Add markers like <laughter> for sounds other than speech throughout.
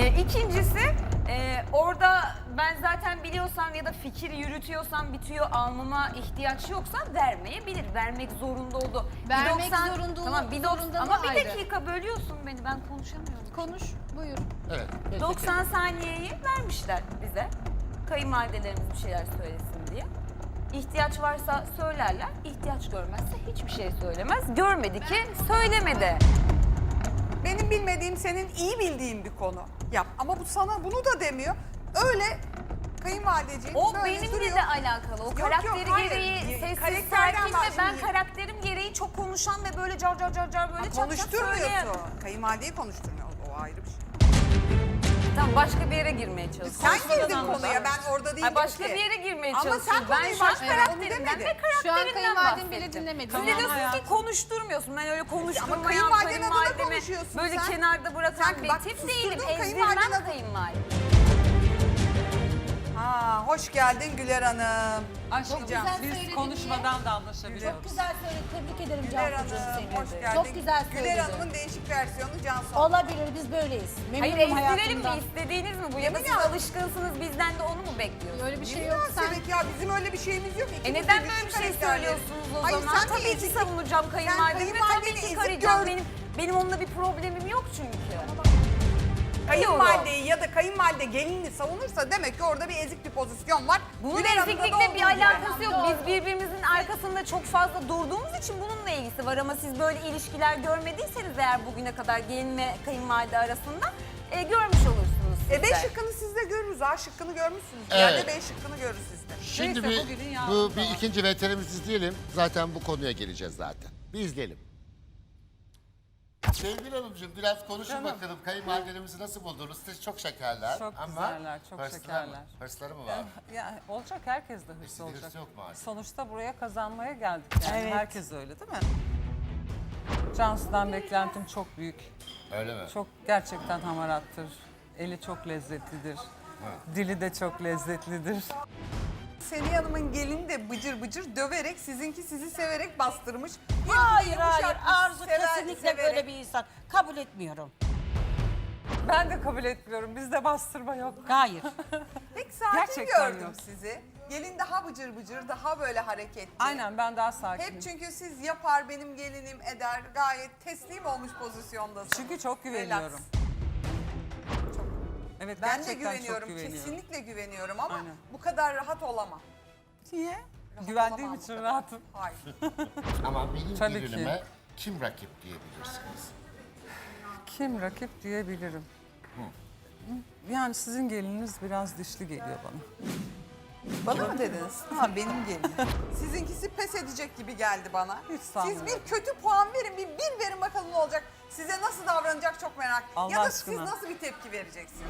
Ee, ikincisi e, orada ben zaten biliyorsam ya da fikir yürütüyorsam bitiyor almama ihtiyaç yoksa vermeyebilir. Vermek zorunda oldu. Bir Vermek zorundalığı- tamam, bir zorundalığı ama bir ayrı. dakika bölüyorsun beni ben konuşamıyorum. Konuş, buyur. Evet. peki. 90 saniyeyi vermişler bize. Kayınvalidelerimiz bir şeyler söylesin diye. İhtiyaç varsa söylerler, ihtiyaç görmezse hiçbir şey söylemez. Görmedi ki söylemedi. Benim bilmediğim senin iyi bildiğin bir konu. Yap. Ama bu sana bunu da demiyor. Öyle kayınvalideciğim O böyle benimle duruyor. de alakalı. O Yok, karakteri yok, hayır. gereği sessiz karakterden sakin ve bahsediyorum. ben karakterim gereği çok konuşan ve böyle car car car car böyle çat çat söyleyen. Konuşturmuyorsun. Kayınvalideyi konuşturmuyor. O ayrı bir şey. Tamam başka bir yere girmeye çalışıyorum. Sen Konuşmadan girdin anlaşılır. konuya. Ben orada değilim Ay başka ki. bir yere girmeye Ama sen çalışıyorum. Ben konuyu şu an ve demedi. Şu an karakterimden kayınvalidem bile bahsettim. dinlemedi. Siz de Tamam diyorsunuz ki konuşturmuyorsun. Ben öyle konuşturmayan kayınvalidenin adına kayınvalidemi konuşuyorsun böyle sen. kenarda bırakan Sen bir bak, tip susturdun değilim. kayınvaliden Ezdirmem adına- kayınvalide. Ha, hoş geldin Güler Hanım. Aşkım güzel biz konuşmadan da anlaşabiliyoruz. Güzel söyledin. Tebrik ederim Güler Cansu'cuğum Hanım, seni. hoş geldin. Çok güzel Güler söyledin. Hanım'ın değişik versiyonu Cansu. Olabilir biz böyleyiz. Hayır Memnunum ezdirelim mi? hayatımdan. İstediğiniz mi bu? Ya da siz ya? alışkınsınız bizden de onu mu bekliyorsunuz? Öyle bir şey yok. Sen münasebet ya bizim öyle bir şeyimiz yok. E İkimiz de neden böyle bir şey karakterleriz. söylüyorsunuz o Hayır, zaman? sen bir Tabii ki ezik- savunacağım kayınvalidemi tabii kayınvalideni ki karayacağım. gör- Benim, benim onunla bir problemim yok çünkü. Kayınvalideyi ya da kayınvalide gelinini savunursa demek ki orada bir ezik bir pozisyon var. Bunun Güler Hanım'da da eziklikle bir gibi. alakası yok. Biz birbirimizin arkasında çok fazla durduğumuz için bununla ilgisi var. Ama siz böyle ilişkiler görmediyseniz eğer bugüne kadar gelin ve kayınvalide arasında e, görmüş olursunuz siz E B de. şıkkını siz de görürüz. A şıkkını görmüşsünüz. Evet. Yani B şıkkını görürüz siz de. Şimdi Neyse, bir, bugünün bu bir ikinci veterimizi izleyelim. Zaten bu konuya geleceğiz zaten. Bir izleyelim. Sevgili Hanımcığım biraz konuşun Canım. bakalım. Kayınvalidelerimizi nasıl buldunuz? Siz çok şekerler. Çok ama güzeller, çok hırslılar şekerler. Mı? Hırsları mı var? <laughs> Ya olacak herkes de hırslı Hırslı olacak. hırslı yok mu artık? Sonuçta buraya kazanmaya geldik yani. Evet. Herkes öyle değil mi? Cansu'dan beklentim çok büyük. Öyle mi? Çok gerçekten hamarattır. Eli çok lezzetlidir. Dili de çok lezzetlidir. Semih Hanım'ın gelini de bıcır bıcır döverek sizinki sizi severek bastırmış. Hayır hayır Yumuşatmış, Arzu sever- kesinlikle severek. böyle bir insan. Kabul etmiyorum. Ben de kabul etmiyorum. Bizde bastırma yok. Hayır. <laughs> Pek sakin Gerçekten gördüm yok. sizi. Gelin daha bıcır bıcır, daha böyle hareketli. Aynen ben daha sakinim. Hep çünkü siz yapar benim gelinim eder gayet teslim olmuş pozisyondasınız. Çünkü çok Relax. Evet Ben de gerçekten güveniyorum, çok güveniyorum. kesinlikle güveniyorum ama Aynen. bu kadar rahat olamam. Niye? Rahat Güvendiğim olamam bu için kadar. rahatım. Hayır. <laughs> Ama benim Tabii ki. gelinime kim rakip diyebilirsiniz? Kim rakip diyebilirim. Yani sizin gelininiz biraz dişli geliyor bana. Bana mı dediniz? Ha benim gelinim. <laughs> Sizinkisi pes edecek gibi geldi bana. Hiç Siz bir kötü puan verin, bir bir verin bakalım ne olacak. Size nasıl davranacak çok merak. Allah ya da aşkına. siz nasıl bir tepki vereceksiniz?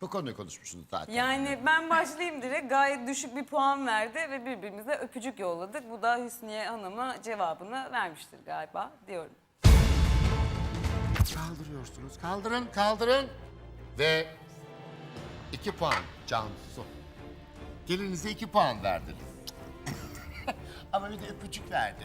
Bu konuyu konuşmuşsunuz zaten. Yani ben başlayayım direkt gayet düşük bir puan verdi ve birbirimize öpücük yolladık. Bu da Hüsniye Hanım'a cevabını vermiştir galiba diyorum. Kaldırıyorsunuz. Kaldırın, kaldırın. Ve iki puan Cansu. Gelinize iki puan verdiniz. <laughs> Ama bir de öpücük verdi.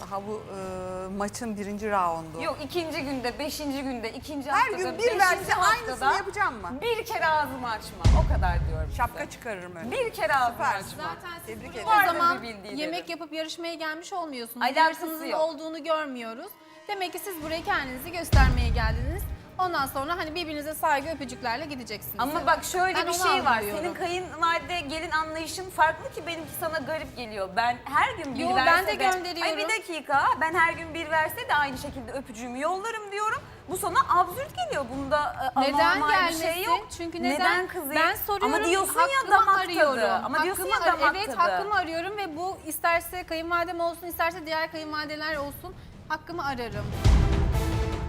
Daha bu e, maçın birinci raundu. Yok ikinci günde, beşinci günde, ikinci Her haftada, gün bir beşinci verse haftada aynısını yapacağım mı? Bir kere ağzımı açmam. O kadar diyorum. Şapka çıkarırım öyle. Bir kere ağzımı Süper. açmam. Zaten siz Tebrik buraya ederim. o Vardır zaman bir bildiği yemek dedim. yapıp yarışmaya gelmiş olmuyorsunuz. Alakası Yarışınızın yok. olduğunu görmüyoruz. Demek ki siz buraya kendinizi göstermeye geldiniz. Ondan sonra hani birbirinize saygı öpücüklerle gideceksiniz. Ama bak şöyle Ben bir onu şey var. Senin kayınvalide gelin anlayışın farklı ki benimki sana garip geliyor. Ben her gün bir Yo, verse ben de de... gönderiyorum. Ay bir dakika. Ben her gün bir verse de aynı şekilde öpücüğümü yollarım diyorum. Bu sana absürt geliyor. Bunda e, Neden anormal gelmesin? bir şey yok. Çünkü neden? kızım? Ben soruyorum. Ama diyorsun ya hakkımı damak arıyorum. tadı. Ama diyorsun Hakkımı ya ar- damak Evet tadı. hakkımı arıyorum ve bu isterse kayınvalidem olsun isterse diğer kayınvalideler olsun hakkımı ararım.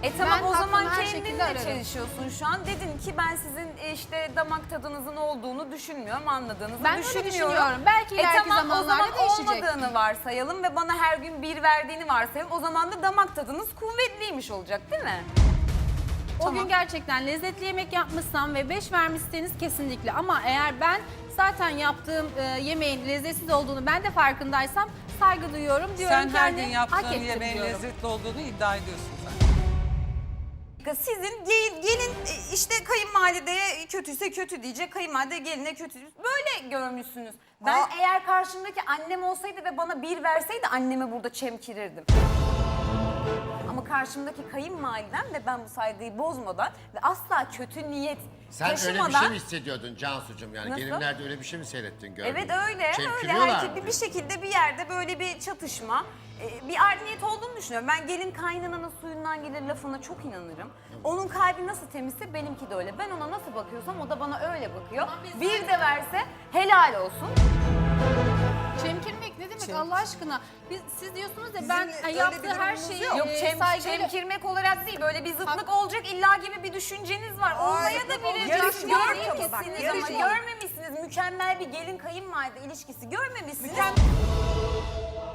E tamam Ben o zaman hakkımı her şekilde kendinle ararım. çalışıyorsun şu an. Dedin ki ben sizin e, işte damak tadınızın olduğunu düşünmüyorum, anladığınızı Ben öyle düşünmüyorum. düşünüyorum. Belki e ileriki tamam o zamanlarda zaman değişecek. olmadığını varsayalım ve bana her gün bir verdiğini varsayalım. O zaman da damak tadınız kuvvetliymiş olacak değil mi? O gün gerçekten lezzetli yemek yapmışsam ve 5 vermişseniz kesinlikle. Ama eğer ben zaten yaptığım e, yemeğin lezzetsiz olduğunu ben de farkındaysam saygı duyuyorum. Diyorum Sen ki her hani gün hak yaptığın ettim yemeğin diyorum. lezzetli olduğunu iddia ediyorsun sen. Sizin gelin, gelin e, işte kayınvalideye kötüyse kötü diyecek, kayınvalide geline kötü Böyle görmüşsünüz. Ben Aa. eğer karşımdaki annem olsaydı ve bana bir verseydi annemi burada çemkirirdim. Karşımdaki kayınvalidem ve ben bu saygıyı bozmadan ve asla kötü niyet Sen öyle taşımadan... bir şey mi hissediyordun Cansu'cum? Yani Nasıl? gelinlerde öyle bir şey mi seyrettin gördün? Evet öyle, öyle. Çemkiriyorlar mı? bir, bir şekilde bir yerde böyle bir çatışma, e, bir art niyet olduğunu düşünüyorum. Ben gelin kaynananın suyundan gelir lafına çok inanırım. Onun kalbi nasıl temizse benimki de öyle. Ben ona nasıl bakıyorsam o da bana öyle bakıyor. Bir de verse helal olsun. Allah aşkına? Biz, siz diyorsunuz ya Bizim ben bir yaptığı her durumumuz şeyi yok. Yok e, çem, saygıyla- çemkirmek olarak değil böyle bir zıtlık olacak illa gibi bir düşünceniz var. Olmaya da yarışma Görmemişsiniz bak, ama yarışma. görmemişsiniz. Mükemmel bir gelin kayınvalide ilişkisi görmemişsiniz.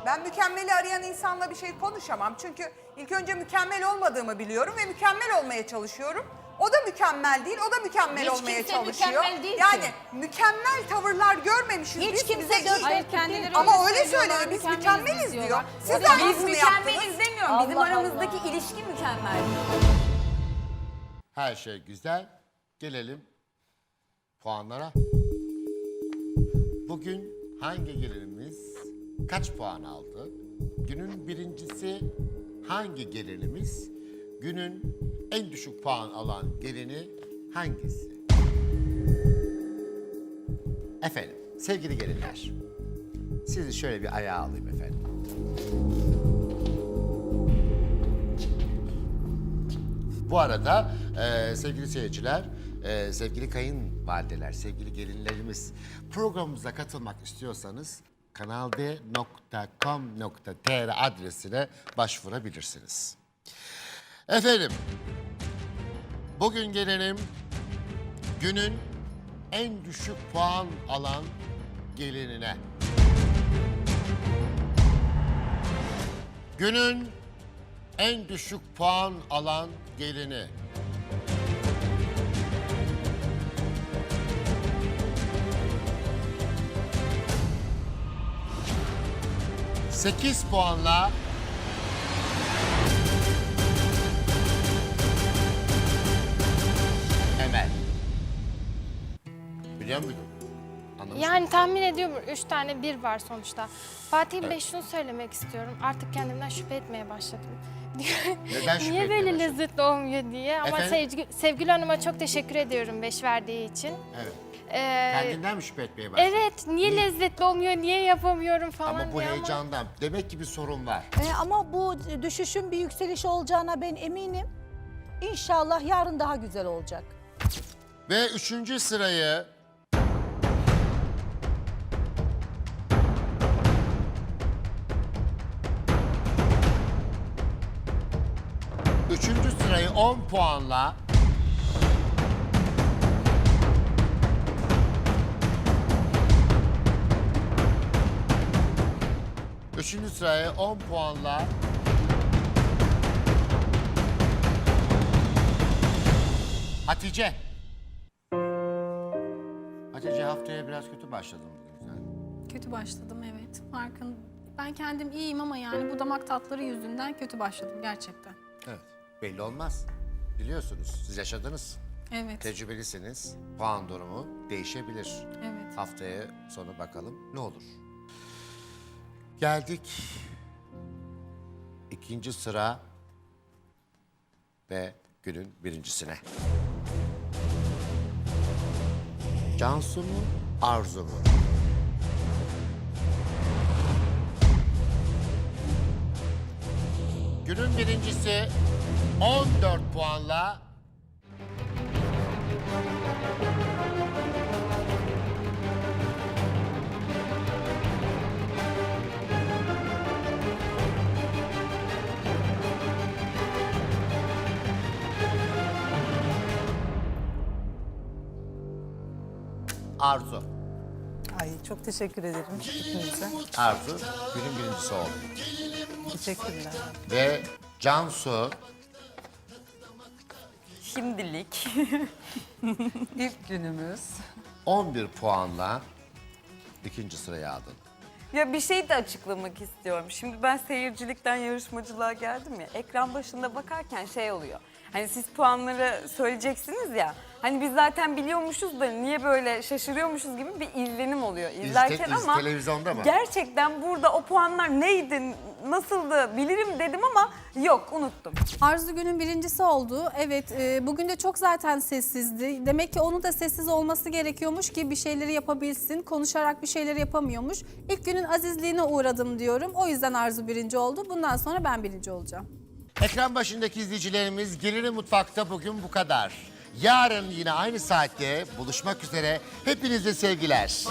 Ben mükemmeli arayan insanla bir şey konuşamam. Çünkü ilk önce mükemmel olmadığımı biliyorum ve mükemmel olmaya çalışıyorum. O da mükemmel değil, o da mükemmel Hiç olmaya kimse çalışıyor. mükemmel değil ki. yani mükemmel tavırlar görmemişiz. Hiç biz, kimse bize iyi- Hayır kendileri Ama öyle söylüyorlar, söylüyor, biz mükemmeliz mükemmeliz diyor. diyorlar. Siz de Biz aynısını yaptınız. mükemmeliz demiyorum. Bizim Allah aramızdaki Allah. ilişki mükemmel. Her şey güzel. Gelelim puanlara. Bugün hangi gelinimiz kaç puan aldı? Günün birincisi hangi gelinimiz? Günün en düşük puan alan gelini hangisi? Efendim, sevgili gelinler. Sizi şöyle bir ayağa alayım efendim. Bu arada e, sevgili seyirciler, e, sevgili kayınvalideler, sevgili gelinlerimiz programımıza katılmak istiyorsanız kanalde.com.tr adresine başvurabilirsiniz. Efendim, bugün gelelim günün en düşük puan alan gelinine. Günün en düşük puan alan gelini. Sekiz puanla ediyorum üç tane bir var sonuçta. Fatih Bey şunu söylemek istiyorum. Artık kendimden şüphe etmeye başladım. <laughs> Neden şüphe Niye etmeye böyle başladın? lezzetli olmuyor diye. Ama Efendim? sevgi, Sevgili Hanım'a çok teşekkür ediyorum beş verdiği için. Evet. Ee, Kendinden mi şüphe etmeye başladın? evet niye lezzetli olmuyor, niye yapamıyorum falan Ama bu diye heyecandan. Demek ki bir sorun var. E, ama bu düşüşün bir yükseliş olacağına ben eminim. İnşallah yarın daha güzel olacak. Ve üçüncü sırayı 10 puanla Üçüncü sırayı 10 puanla Hatice. Hatice haftaya biraz kötü başladın bugün sen. Kötü başladım evet. Farkın ben kendim iyiyim ama yani bu damak tatları yüzünden kötü başladım gerçekten. Evet. Belli olmaz. Biliyorsunuz siz yaşadınız. Evet. Tecrübelisiniz. Puan durumu değişebilir. Evet. Haftaya sonu bakalım ne olur. Geldik ikinci sıra ve günün birincisine. Cansu mu, Arzu mu? Günün birincisi 14 puanla Arzu. Ay çok teşekkür ederim hepinize. Arzu günün birincisi oldu. Teşekkürler. Ve Cansu Şimdilik. <laughs> İlk günümüz. 11 puanla ikinci sıraya aldın. Ya bir şey de açıklamak istiyorum. Şimdi ben seyircilikten yarışmacılığa geldim ya. Ekran başında bakarken şey oluyor. Hani siz puanları söyleyeceksiniz ya. Hani biz zaten biliyormuşuz da niye böyle şaşırıyormuşuz gibi bir izlenim oluyor izlerken iz- ama televizyonda mı? gerçekten burada o puanlar neydi, nasıldı bilirim dedim ama yok unuttum. Arzu günün birincisi oldu. Evet e, bugün de çok zaten sessizdi. Demek ki onun da sessiz olması gerekiyormuş ki bir şeyleri yapabilsin. Konuşarak bir şeyleri yapamıyormuş. İlk günün azizliğine uğradım diyorum. O yüzden Arzu birinci oldu. Bundan sonra ben birinci olacağım. Ekran başındaki izleyicilerimiz Geliri Mutfak'ta bugün bu kadar. Yarın yine aynı saatte buluşmak üzere. Hepinize sevgiler.